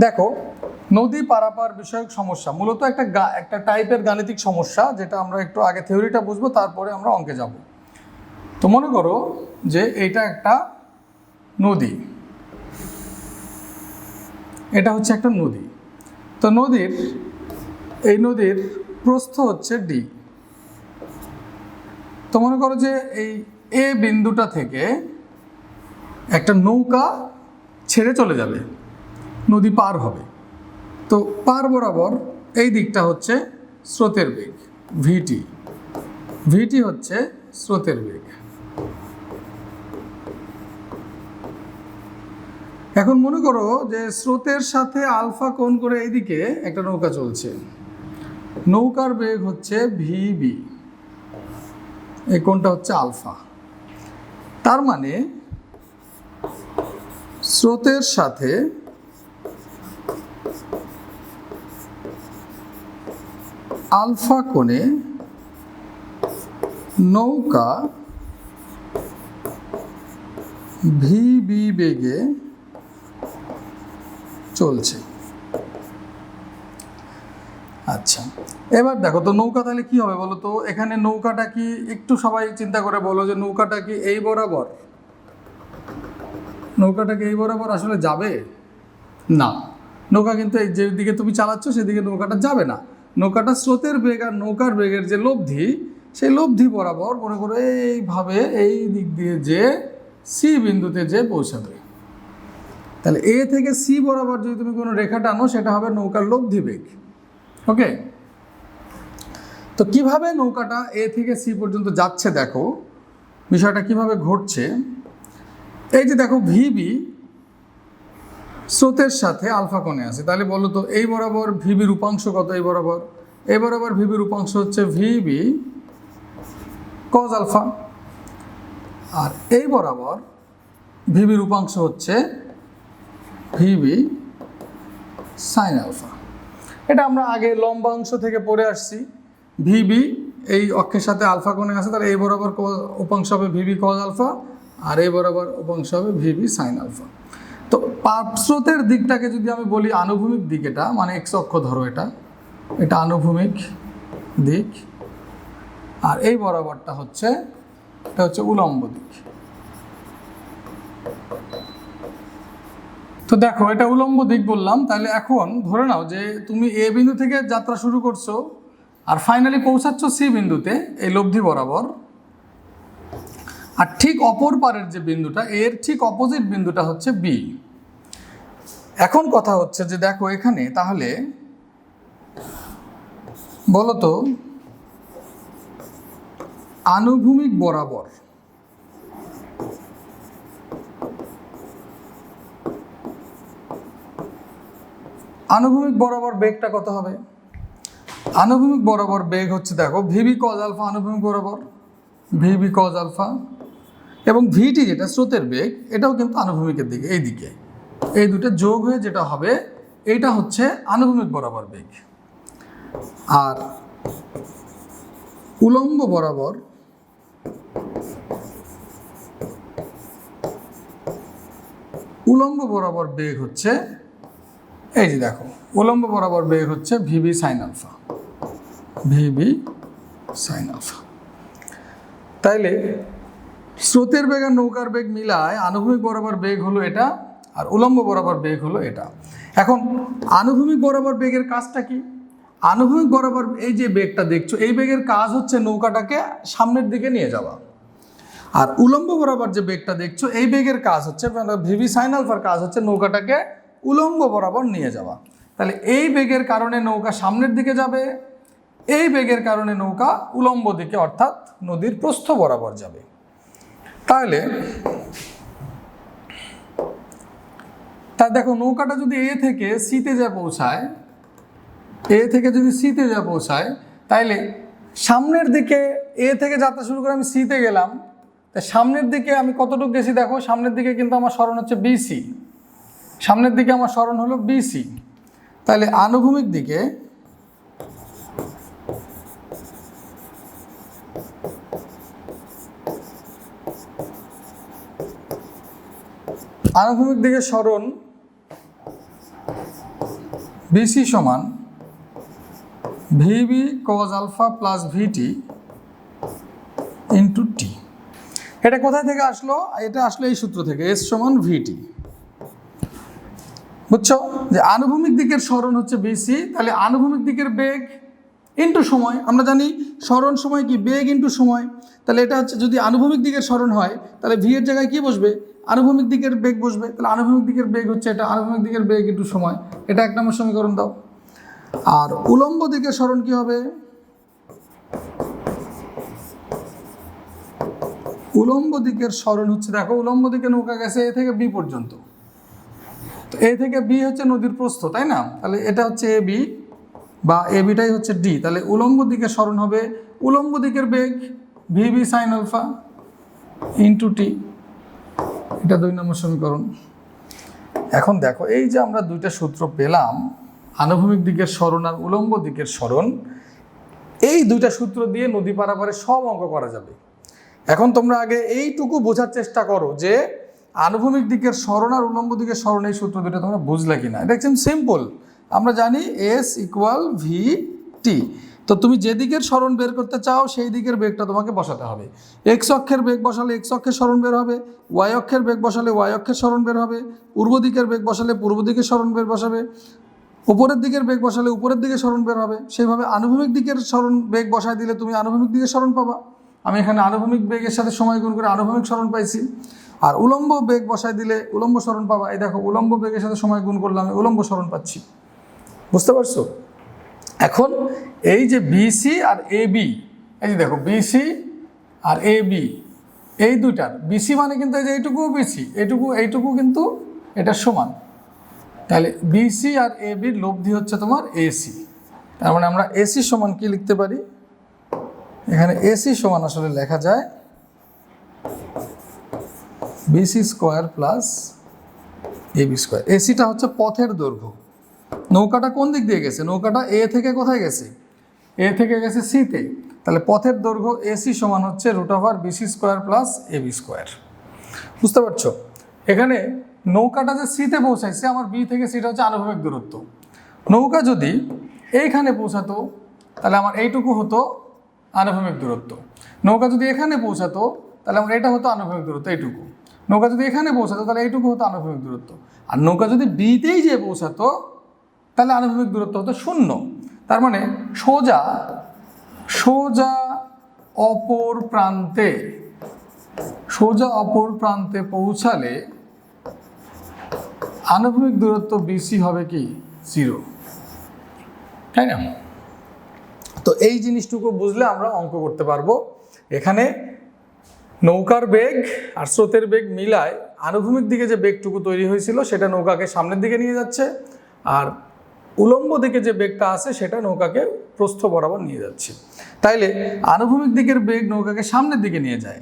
দেখো, নদী পারাপার বিষয়ক সমস্যা, মূলত একটা গা- একটা টাইপের গাণিতিক সমস্যা, যেটা আমরা একটু আগে থিওরিটা বুঝব, তারপরে আমরা অঙ্কে যাব। তো মনে করো যে এইটা একটা নদী। এটা হচ্ছে একটা নদী। তো নদীর, এই নদীর প্রস্থ হচ্ছে ডি তো মনে করো যে এই এ বিন্দুটা থেকে একটা নৌকা ছেড়ে চলে যাবে। নদী পার হবে। তো পার বরাবর এই দিকটা হচ্ছে স্রোতের বেগ ভিটি ভিটি হচ্ছে স্রোতের বেগ। এখন মনে করো যে স্রোতের সাথে আলফা কোণ করে এইদিকে একটা নৌকা চলছে। নৌকার বেগ হচ্ছে ভিবি এই কোণটা হচ্ছে আলফা। তার মানে স্রোতের সাথে আলফা কোণে নৌকা ভিবি বেগে চলছে। আচ্ছা এবার দেখো তো নৌকা তাহলে কি হবে বলো তো? এখানে নৌকাটা কি একটু সবাই চিন্তা করে বলো যে নৌকাটা কি এই বরাবর? নৌকাটা কি এই বরাবর আসলে যাবে? না। নৌকা কিন্তু এই যেদিকে তুমি চালাচ্ছ, সেদিকে নৌকাটা যাবে না। নৌকাটা স্রোতের বেগ আর নৌকার বেগের যে লব্ধি, সেই লব্ধি বরাবর মনে করো এইভাবে এই দিক দিয়ে যে সি বিন্দুতে যে পৌঁছাবে। তাহলে এ থেকে সি বরাবর যদি তুমি কোনো রেখা টানো, সেটা হবে নৌকার লব্ধি বেগ। ওকে? তো কীভাবে নৌকাটা এ থেকে সি পর্যন্ত যাচ্ছে দেখো? বিষয়টা কীভাবে ঘটছে? এই যে দেখো ভিবি স্রোতের সাথে আলফা কোণে আছে। তাহলে বলো তো, এই বরাবর ভিবির রূপাংশ কত এই বরাবর? এই বরাবর ভিবির রূপাংশ হচ্ছে ভিবি কজ আলফা। আর এই বরাবর ভিবির রূপাংশ হচ্ছে ভিবি সাইন আলফা। এটা আমরা আগে লম্বা অংশ থেকে পড়ে আসছি। ভিবি এই অক্ষের সাথে আলফা কোণে আছে, তাহলে এই বরাবর উপাংশ হবে ভিবি কজ আলফা, আর এই বরাবর উপাংশ হবে ভিবি সাইন আলফা। তো পার্শ্বতের দিকটাকে যদি আমি বলি আনুভূমিক দিক এটা মানে এক্স অক্ষ ধরো এটা এটা আনুভূমিক দিক। আর এই বরাবরটা হচ্ছে, এটা হচ্ছে উলম্ব দিক। তো দেখো, এটা উলম্ব দিক বললাম, তাহলে এখন ধরে নাও যে তুমি এ বিন্দু থেকে যাত্রা শুরু করছ, আর ফাইনালি পৌঁছাচ্ছ সি বিন্দুতে, এই লব্ধি বরাবর। আর ঠিক অপর পারের যে বিন্দুটা, এর ঠিক অপোজিট বিন্দুটা হচ্ছে বি এখন কথা হচ্ছে যে দেখো এখানে তাহলে বলো তো, আনুভূমিক বরাবর আনুভূমিক বরাবর বেগটা কত হবে? আনুভূমিক বরাবর বেগ হচ্ছে দেখো ভিবি কজ আলফা আনুভূমিক বরাবর ভিবি কজ আলফা এবং ভিটি যেটা, স্রোতের বেগ, এটাও কিন্তু আনুভূমিকের দিকে, এই দিকে। এই দুটো যোগ হয়ে যেটা হবে, এইটা হচ্ছে আনুভূমিক বরাবর বেগ। আর উলম্ব বরাবর উলম্ব বরাবর বেগ হচ্ছে, এই যে দেখো, উলম্ব বরাবর বেগ হচ্ছে V B sine alpha V B sine alpha তাইলে স্রোতের বেগ আর নৌকার বেগ মিলায় আনুভূমিক বরাবর বেগ হলো এটা আর উলম্ব বরাবর বেগ হলো এটা। এখন আনুভূমিক বরাবর বেগের কাজটা কি? আনুভূমিক বরাবর এই যে বেগটা দেখছ, এই বেগের কাজ হচ্ছে নৌকাটাকে সামনের দিকে নিয়ে যাওয়া। আর উলম্ব বরাবর যে বেগটা দেখছ, এই বেগের কাজ হচ্ছে ভিভি সাইন আলফার কাজ হচ্ছে নৌকাটাকে উলম্ব বরাবর নিয়ে যাওয়া। তাহলে এই বেগের কারণে নৌকা সামনের দিকে যাবে, এই বেগের কারণে নৌকা উলম্ব দিকে অর্থাৎ নদীর প্রস্থ বরাবর যাবে। তাহলে, তা দেখো নৌকাটা যদি এ থেকে সিতে যা পৌঁছায় এ থেকে যদি সিতে যা পৌঁছায়, তাইলে সামনের দিকে এ থেকে যাত্রা শুরু করে আমি সিতে গেলাম। তা সামনের দিকে আমি কতটুকু গেছি দেখো? সামনের দিকে কিন্তু আমার স্মরণ হচ্ছে বিসি সামনের দিকে আমার স্মরণ হলো বিসি তাহলে আনুভূমিক দিকে আনুভূমিক দিকে স্মরণ বিসি সমান V B cos alpha plus V T into T. এটা কোথায় থেকে আসলো? এটা আসলো এই সূত্র থেকে, এস সমান ভিটি। বুঝছ? যে আনুভূমিক দিকের স্মরণ হচ্ছে বিসি, তাহলে আনুভূমিক দিকের বেগ ইন্টু সময়। আমরা জানি স্মরণ সময় কি? বেগ ইন্টু সময়। তাহলে এটা হচ্ছে যদি আনুভূমিক দিকের স্মরণ হয়, তাহলে ভি এর জায়গায় কি বসবে? আনুভূমিক দিকের বেগ বসবে। তাহলে আনুভূমিক দিকের বেগ হচ্ছে এটা। আনুভূমিক দিকের বেগ একটু সময়। এটা এক নম্বর সমীকরণ দাও। আর উলম্ব দিকের স্মরণ কি হবে? উলম্ব দিকের স্মরণ হচ্ছে, দেখো, উলম্ব দিকে নৌকা গেছে এ থেকে বি পর্যন্ত। তো এ থেকে বি হচ্ছে নদীর প্রস্থ, তাই না? তাহলে এটা হচ্ছে এ বি বা এ বিটাই হচ্ছে ডি। তাহলে উলম্ব দিকে স্মরণ হবে উলম্ব দিকের বেগ V B sine alpha into T. এটা দুই নম্বর সমীকরণ। এখন দেখো, এই যে আমরা দুইটা সূত্র পেলাম, আনুভূমিক দিকের স্মরণ আর উলম্ব দিকের স্মরণ, এই দুইটা সূত্র দিয়ে নদী পারাপারে সব অঙ্ক করা যাবে। এখন তোমরা আগে এইটুকু বোঝার চেষ্টা করো যে আনুভূমিক দিকের স্মরণ আর উলম্ব দিকের স্মরণ এই সূত্র দুটো তোমরা বুঝলে কিনা। এটা একদম সিম্পল আমরা জানি এস ইকুয়াল ভি টি তো তুমি যে দিকের স্মরণ বের করতে চাও, সেই দিকের বেগটা তোমাকে বসাতে হবে। এক্স অক্ষের বেগ বসালে এক্স অক্ষের স্মরণ বের হবে ওয়াই অক্ষের বেগ বসালে ওয়াই অক্ষের স্মরণ বের হবে, পূর্ব দিকের বেগ বসালে পূর্ব দিকের স্মরণ বের বসাবে, উপরের দিকের বেগ বসালে উপরের দিকে স্মরণ বের হবে। সেইভাবে আনুভূমিক দিকের স্মরণ বেগ বসায় দিলে তুমি আনুভূমিক দিকের স্মরণ পাবা। আমি এখানে আনুভূমিক বেগের সাথে সময় গুণ করে আনুভূমিক স্মরণ পাইছি। আর উলম্ব বেগ বসায় দিলে উলম্ব স্মরণ পাবা। এই দেখো, উলম্ব বেগের সাথে সময় গুণ করলে আমি উলম্ব স্মরণ পাচ্ছি। বুঝতে পারছ? এখন এই যে বিসি আর এ বি এই যে দেখো বিসি আর এ বি এই দুইটার বিসি মানে কিন্তু এই যে এইটুকু বিসি এইটুকু এইটুকু কিন্তু এটা সমান। তাহলে বিসি আর এ বির লব্ধি হচ্ছে তোমার এসি তার মানে আমরা এসি সমান কি লিখতে পারি? এখানে এসি সমান আসলে লেখা যায় BC square plus AB square এসিটা হচ্ছে পথের দৈর্ঘ্য। নৌকাটা কোন দিক দিয়ে গেছে? নৌকাটা এ থেকে কোথায় গেছে? এ থেকে গেছে সিতে তাহলে পথের দৈর্ঘ্য এসি সমান হচ্ছে root over BC square plus AB square বুঝতে পারছ? এখানে নৌকাটা যে সিতে পৌঁছাইছে, আমার বি থেকে সিটা হচ্ছে আনুভূমিক দূরত্ব। নৌকা যদি এইখানে পৌঁছাতো, তাহলে আমার এইটুকু হতো আনুভূমিক দূরত্ব। নৌকা যদি এখানে পৌঁছাতো, তাহলে আমার এটা হতো আনুভূমিক দূরত্ব, এইটুকু। নৌকা যদি এখানে পৌঁছাতো, তাহলে এইটুকু হতো আনুভূমিক দূরত্ব। আর নৌকা যদি বিতেই যে পৌঁছাতো তাহলে আনুভূমিক দূরত্ব হতো শূন্য। তার মানে সোজা সোজা অপর প্রান্তে, সোজা অপর প্রান্তে পৌঁছালে আনুভূমিক দূরত্ব বিসি হবে কি? জিরো তাই না? তো এই জিনিসটুকু বুঝলে আমরা অঙ্ক করতে পারব। এখানে নৌকার বেগ আর স্রোতের বেগ মিলায় আনুভূমিক দিকে যে বেগটুকু তৈরি হয়েছিল, সেটা নৌকাকে সামনের দিকে নিয়ে যাচ্ছে। আর উলম্ব দিকে যে বেগটা আছে সেটা নৌকাকে প্রস্থ বরাবর নিয়ে যাচ্ছে। তাইলে আনুভূমিক দিকের বেগ নৌকাকে সামনের দিকে নিয়ে যায়।